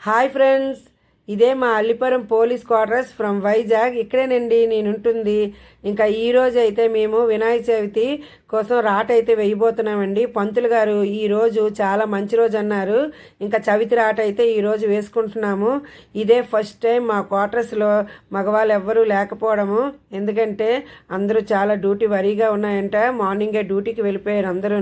Hi friends ఇదే మా Allipuram police quarters from Vizag. ఇక్కడేనండి నేను ఉంటుంది ఇంకా ఈ అయితే మేము వినాయక చవితి కోసం రాట అయితే వేయబోతున్నామండి. పంతులు గారు ఈ రోజు చాలా మంచి రోజు అన్నారు. ఇంకా చవితి రాట అయితే ఈరోజు వేసుకుంటున్నాము. ఇదే ఫస్ట్ టైం మా క్వార్టర్స్లో మగవాళ్ళు ఎవ్వరూ లేకపోవడము. ఎందుకంటే అందరూ చాలా డ్యూటీ వరీగా ఉన్నాయంట. మార్నింగే డ్యూటీకి వెళ్ళిపోయారు అందరూ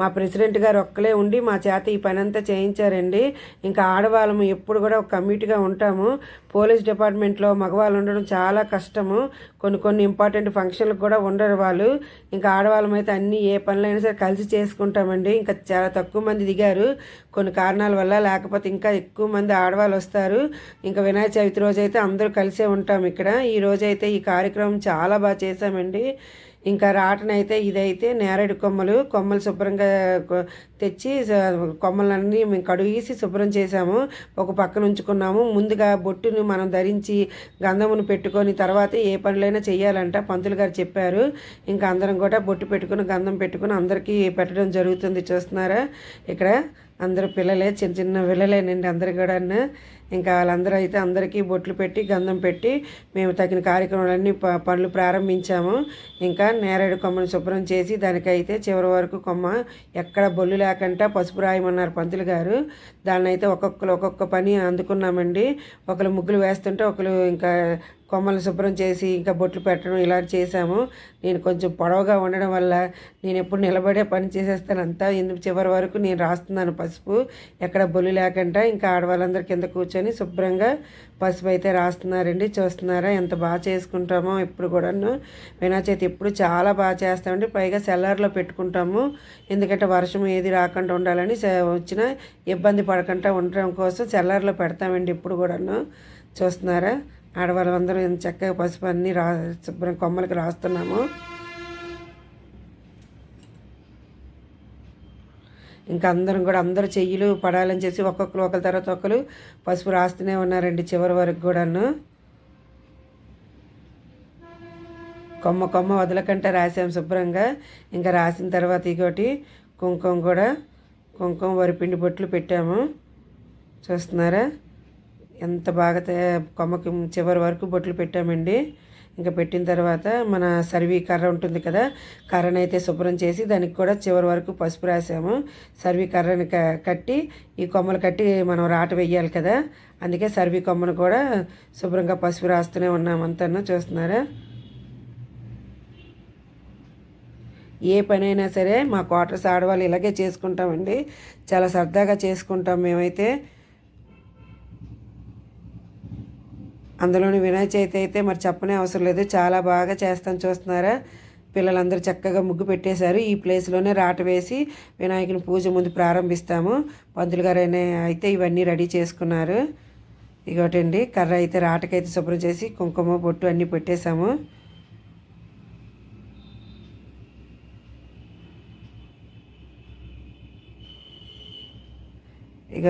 మా ప్రెసిడెంట్ గారు ఒక్కలే ఉండి మా చేత ఈ పని అంతా చేయించారండి. ఇంకా ఆడవాళ్ళము ఎప్పుడు కూడా ఒక కమిటీగా ఉంటాము. పోలీస్ డిపార్ట్మెంట్లో మగవాళ్ళు ఉండడం చాలా కష్టము. కొన్ని కొన్ని ఇంపార్టెంట్ ఫంక్షన్లకు కూడా ఉండరు వాళ్ళు. ఇంకా ఆడవాళ్ళు అయితే అన్ని ఏ పనులైనా సరే కలిసి చేసుకుంటామండి. ఇంకా చాలా తక్కువ మంది దిగారు. కొన్ని కారణాల వల్ల లేకపోతే ఇంకా ఎక్కువ మంది ఆడవాళ్ళు వస్తారు. ఇంకా వినాయక చవితి రోజు అయితే అందరూ కలిసే ఉంటాం ఇక్కడ. ఈ రోజు అయితే ఈ కార్యక్రమం చాలా బాగా చేశామండి. ఇంకా రాటనైతే ఇదైతే నేరేడు కొమ్మలు కొమ్మలు శుభ్రంగా తెచ్చి కొమ్మలన్నీ మేము కడుగేసి శుభ్రం చేసాము ఒక పక్కన ఉంచుకున్నాము. ముందుగా బొట్టును మనం ధరించి గంధమును పెట్టుకొని తర్వాత ఏ పనులైనా చేయాలంట పంతులు గారు చెప్పారు. ఇంకా అందరం కూడా బొట్టు పెట్టుకుని గంధం పెట్టుకుని అందరికీ పెట్టడం జరుగుతుంది. చూస్తున్నారా? ఇక్కడ అందరు పిల్లలే చిన్న చిన్న పిల్లలేనండి అందరు కూడా ఇంకా వాళ్ళందరూ అయితే అందరికీ బొట్లు పెట్టి గంధం పెట్టి మేము తగిన కార్యక్రమాలన్నీ ప పనులు ప్రారంభించాము. ఇంకా నేరేడు కొమ్మను శుభ్రం చేసి దానికైతే చివరి వరకు కొమ్మ ఎక్కడ బొల్లు లేకుండా పసుపు రాయమన్నారు పంతులు గారు. దాన్ని అయితే ఒక్కొక్కరు ఒక్కొక్క పని అందుకున్నామండి. ఒకరు ముగ్గులు వేస్తుంటే ఒకరు ఇంకా కొమ్మలు శుభ్రం చేసి ఇంకా బొట్లు పెట్టడం ఇలా చేశాము. నేను కొంచెం పొడవుగా ఉండడం వల్ల నేను ఎప్పుడు నిలబడే పని చేసేస్తాను అంతా ఎందుకు చివరి వరకు నేను రాస్తున్నాను పసుపు. ఎక్కడ బొల్లి లేకుండా ఇంకా ఆడవాళ్ళందరి కింద కూర్చొని శుభ్రంగా పసుపు అయితే రాస్తున్నారండి. చూస్తున్నారా ఎంత బాగా చేసుకుంటామో ఇప్పుడు కూడాను. వినాయక ఎప్పుడు చాలా బాగా చేస్తామండి. పైగా సెల్లార్లో పెట్టుకుంటాము. ఎందుకంటే వర్షం ఏది రాకుండా ఉండాలని వచ్చిన ఇబ్బంది పడకుండా ఉండడం కోసం సెల్లార్లో పెడతామండి ఇప్పుడు కూడాను. చూస్తున్నారా? ఆడవాళ్ళందరూ ఎంత చక్కగా పసుపు అన్నీ రా శుభ్రం కొమ్మలకి రాస్తున్నాము. ఇంకా అందరం కూడా అందరు చెయ్యిలు పడాలని చేసి ఒక్కొక్కరు ఒకరి తర్వాత ఒకరు పసుపు రాస్తూనే ఉన్నారండి చివరి వరకు కూడాను. కొమ్మ కొమ్మ వదలకంటే రాసాం శుభ్రంగా. ఇంకా రాసిన తర్వాత ఇంకోటి కుంకుమ కూడా కుంకుమ వరిపిండి బొట్లు పెట్టాము. చూస్తున్నారా? ఎంత బాగా కొమ్మకి చివరి వరకు బొట్లు పెట్టామండి. ఇంకా పెట్టిన తర్వాత మన సర్వీ కర్ర ఉంటుంది కదా కర్రను అయితే శుభ్రం చేసి దానికి కూడా చివరి వరకు పసుపు రాసాము. సర్వీ కర్రని క- కట్టి ఈ కొమ్మలు కట్టి మనం రాట వెయ్యాలి కదా అందుకే సర్వీ కొమ్మను కూడా శుభ్రంగా పసుపు రాస్తూనే ఉన్నాం. అంతా చూస్తున్నారా? ఏ పనైనా సరే మా క్వార్టర్స్ ఆడవాళ్ళు ఇలాగే చేసుకుంటామండి. చాలా సరదాగా చేసుకుంటాం మేమైతే. అందులోని వినాయక చవితి అయితే మరి చెప్పనే అవసరం లేదు. చాలా బాగా చేస్తాను చూస్తున్నారా? పిల్లలందరూ చక్కగా ముగ్గు పెట్టేశారు. ఈ ప్లేస్లోనే రాట వేసి వినాయకుని పూజ ముందు ప్రారంభిస్తాము. పంతులు గారు అయితే ఇవన్నీ రెడీ చేసుకున్నారు. ఇగోటండి కర్ర అయితే రాటకైతే శుభ్రం చేసి కుంకుమ బొట్టు అన్నీ పెట్టేశాము. ఇక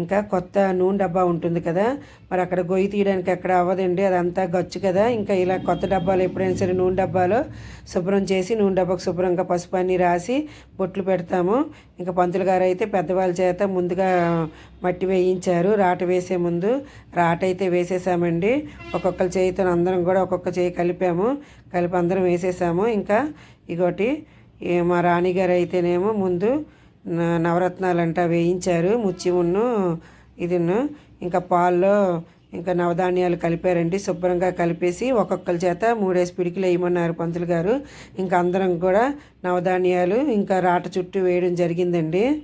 ఇంకా కొత్త నూనె డబ్బా ఉంటుంది కదా మరి అక్కడ గొయ్యి తీయడానికి అక్కడ అవ్వదండి అదంతా గచ్చు కదా. ఇంకా ఇలా కొత్త డబ్బాలు ఎప్పుడైనా సరే నూనె డబ్బాలో శుభ్రం చేసి నూనె డబ్బాకు శుభ్రంగా పసుపు అన్ని రాసి బొట్లు పెడతాము. ఇంకా పంతులు గారు అయితే పెద్దవాళ్ళ చేత ముందుగా మట్టి వేయించారు. రాట వేసే ముందు రాట అయితే వేసేసామండి. ఒక్కొక్కరి చేయితో అందరం కూడా ఒక్కొక్క చేయి కలిపాము. కలిపి అందరం వేసేసాము. ఇంకా ఇగోటి మా రాణిగారు అయితేనేమో ముందు న- నవరత్నాలంట వేయించారు ముత్యమును ఇదిను ఇంకా పాల్లో ఇంకా నవధాన్యాలు కలిపారండి శుభ్రంగా కలిపేసి ఒక్కొక్కరి చేత మూడేసి పిడికిలు వేయమన్నారు పంతులు గారు. ఇంకా అందరం కూడా నవధాన్యాలు ఇంకా రాట చుట్టూ వేయడం జరిగిందండి.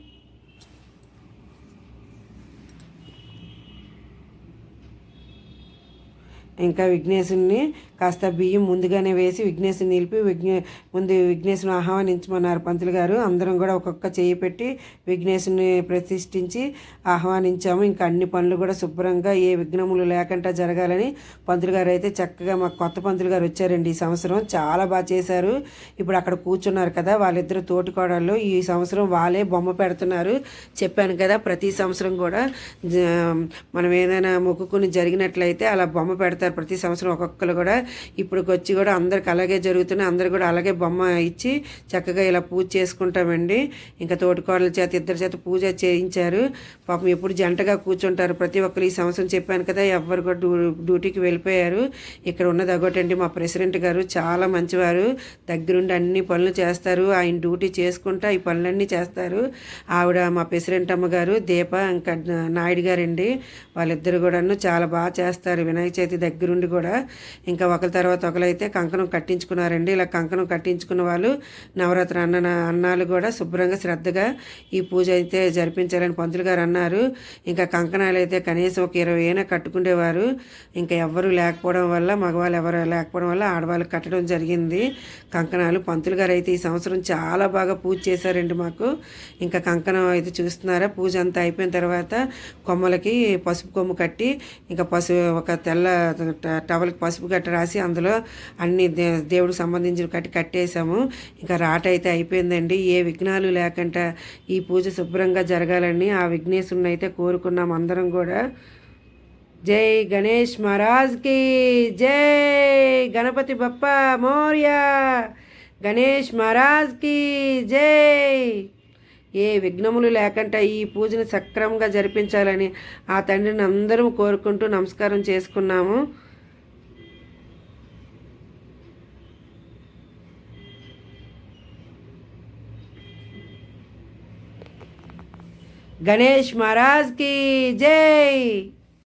ఇంకా విఘ్నేశుని కాస్త బియ్యం ముందుగానే వేసి విఘ్నేశుని నిలిపి విఘ్నే ముందు విఘ్నేశుని ఆహ్వానించమన్నారు పంతులు గారు. అందరం కూడా ఒక్కొక్క చేయి పెట్టి విఘ్నేశుని ప్రతిష్ఠించి ఆహ్వానించాము. ఇంకా అన్ని పనులు కూడా శుభ్రంగా ఏ విఘ్నములు లేకుండా జరగాలని పంతులు గారు అయితే చక్కగా మాకు కొత్త పంతులు గారు వచ్చారండి ఈ సంవత్సరం. చాలా బాగా చేశారు. ఇప్పుడు అక్కడ కూర్చున్నారు కదా వాళ్ళిద్దరు తోటికోడళ్ళు. ఈ సంవత్సరం వాళ్ళే బొమ్మ పెడుతున్నారు. చెప్పాను కదా ప్రతి సంవత్సరం కూడా జ- మనం ఏదైనా మొక్కుకుని జరిగినట్లయితే అలా బొమ్మ పెడతారు. చేస్తారు ప్రతి సంవత్సరం ఒక్కొక్కరు కూడా ఇప్పుడు వచ్చి కూడా అందరికి అలాగే జరుగుతున్నాయి. అందరు కూడా అలాగే బొమ్మ ఇచ్చి చక్కగా ఇలా పూజ చేసుకుంటామండి. ఇంకా తోటికోడల చేత ఇద్దరి చేత పూజ చేయించారు. పాపం ఎప్పుడు జంటగా కూర్చుంటారు. ప్రతి ఒక్కరు ఈ సంవత్సరం చెప్పాను కదా ఎవ్వరు కూడా డ్యూ డ్యూటీకి వెళ్ళిపోయారు. ఇక్కడ ఉన్నది అగోటండి మా ప్రెసిడెంట్ గారు చాలా మంచివారు. దగ్గరుండి అన్ని పనులు చేస్తారు. ఆయన డ్యూటీ చేసుకుంటా ఈ పనులన్నీ చేస్తారు. ఆవిడ మా ప్రెసిడెంట్ అమ్మగారు దీప ఇంకా నాయుడు గారండి. వాళ్ళిద్దరు కూడాను చాలా బాగా చేస్తారు. వినాయక చవితి దగ్గర దగ్గరుండి కూడా ఇంకా ఒకరి తర్వాత ఒకరైతే కంకణం కట్టించుకున్నారండి. ఇలా కంకణం కట్టించుకున్న వాళ్ళు నవరాత్రి అన్న అన్నాలు కూడా శుభ్రంగా శ్రద్ధగా ఈ పూజ అయితే జరిపించాలని పంతులు గారు అన్నారు. ఇంకా కంకణాలు అయితే కనీసం ఒక ఇరవై అయినా కట్టుకునేవారు ఇంకా ఎవ్వరూ లేకపోవడం వల్ల మగవాళ్ళు ఎవరు లేకపోవడం వల్ల ఆడవాళ్ళు కట్టడం జరిగింది. కంకణాలు పంతులు గారు అయితే ఈ సంవత్సరం చాలా బాగా పూజ చేశారండి మాకు. ఇంకా కంకణం అయితే చూస్తున్నారా? పూజ అంతా అయిపోయిన తర్వాత కొమ్మలకి పసుపు కొమ్ము కట్టి ఇంకా పసుపు ఒక తెల్ల టవల్కి పసుపు గట్ట రాసి అందులో అన్ని దే దేవుడికి సంబంధించిన కట్టి కట్టేశాము. ఇంకా రాట అయితే అయిపోయిందండి. ఏ విఘ్నాలు లేకుండా ఈ పూజ శుభ్రంగా జరగాలని ఆ విఘ్నేశ్వరుని అయితే కోరుకున్నాం అందరం కూడా. జై గణేష్ మహారాజ్కి జై గణపతి బప్ప మౌర్య. గణేష్ మహారాజ్కి జై. ఏ విఘ్నములు లేకుండా ఈ పూజను సక్రమంగా జరిపించాలని ఆ తండ్రిని అందరం కోరుకుంటూ నమస్కారం చేసుకున్నాము. గణేష్ మహారాజ్కి జై!